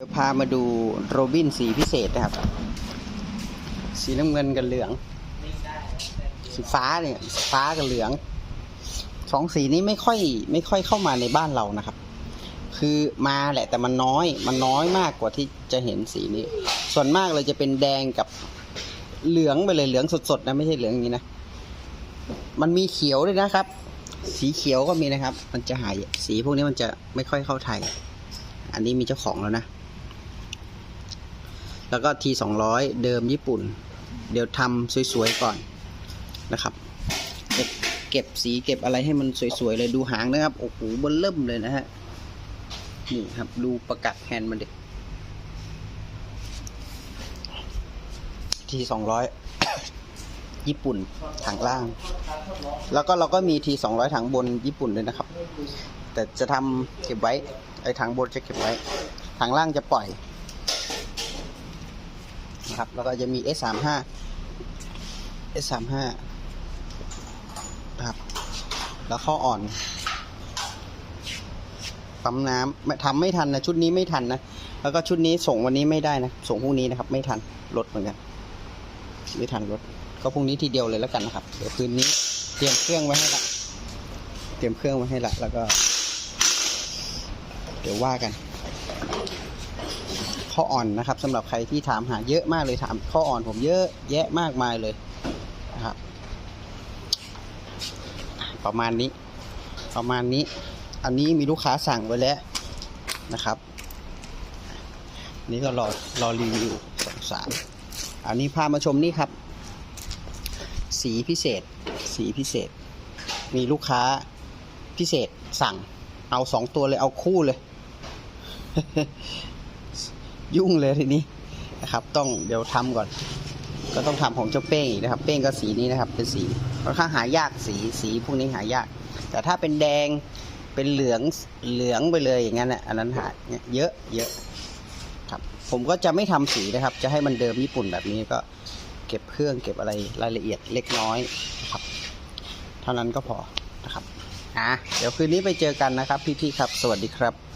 เดี๋ยวพามาดูโรบินสีพิเศษนะครับ สีน้ำเงินกับเหลือง สีฟ้าเนี่ยสีฟ้ากับเหลืองสองสีนี้ไม่ค่อยไม่ค่อยเข้ามาในบ้านเรานะครับ คือมาแหละแต่มันน้อย มันน้อยมากกว่าที่จะเห็นสีนี้ ส่วนมากเลยจะเป็นแดงกับเหลืองไปเลยเหลืองสดๆนะไม่ใช่เหลืองอย่างนี้นะมันมีเขียวด้วยนะครับ สีเขียวก็มีนะครับ มันจะหายสีพวกนี้มันจะไม่ค่อยเข้าไทย อันนี้มีเจ้าของแล้วนะ แล้วก็ทีสองร้อยเดิมญี่ปุ่น เดี๋ยวทำสวยๆก่อนนะครับเก็บเก็บสีเก็บอะไรให้มันสวยๆเลยดูหางนะครับ โอ้โหบนเริ่มเลยนะฮะ นี่ครับดูประกัดแฮนด์มันเด็กทีสองร้อยญี่ปุ่นถังล่าง แล้วก็เราก็มีทีสองร้อยถังบนญี่ปุ่นด้วยนะครับ แต่จะทำเก็บไว้ไอ้ถังบนจะเก็บไว้ถังล่างจะปล่อย นะครับ แล้วก็จะมี S35 S35 นะครับ แล้วข้ออ่อน ปั๊มน้ำทำไม่ทันนะ ชุดนี้ไม่ทันนะ แล้วก็ชุดนี้ส่งวันนี้ไม่ได้นะ ส่งพรุ่งนี้นะครับ ไม่ทัน รถเหมือนกัน ไม่ทันรถ ก็พรุ่งนี้ทีเดียวเลยแล้วกันนะครับ เดี๋ยวคืนนี้เตรียมเครื่องไว้ให้ละ เตรียมเครื่องไว้ให้ละ แล้วก็ เดี๋ยวว่ากัน ข้ออ่อนนะครับสำหรับใครที่ถามหาเยอะมากเลยถามข้ออ่อนผมเยอะแยะมากมายเลยนะครับ ประมาณนี้ ประมาณนี้ อันนี้มีลูกค้าสั่งไว้แล้วนะครับ นี่ก็รอรอรีวิวสองสามอันนี้พามาชมนี่ครับ สีพิเศษ สีพิเศษ มีลูกค้าพิเศษสั่ง เอาสองตัวเลยเอาคู่เลย ยุ่งเลยทีนี้นะครับ ต้องเดี๋ยวทำก่อน ก็ต้องทำของเจ้าเป้งอีกนะครับ เป้งก็สีนี้นะครับ เป็นสีค่อนข้างหายากสีสีพวกนี้หายาก แต่ถ้าเป็นแดงเป็นเหลืองเหลืองไปเลยอย่างนั้นน่ะอันนั้นหาเยเยอะเยอะครับ ผมก็จะไม่ทำสีนะครับ จะให้มันเดิมญี่ปุ่นแบบนี้ก็เก็บเครื่องเก็บอะไรรายละเอียดเล็กน้อยนะครับ เท่านั้นก็พอนะครับอะเดี๋ยวคืนนี้ไปเจอกันนะครับ พี่ๆครับ สวัสดีครับ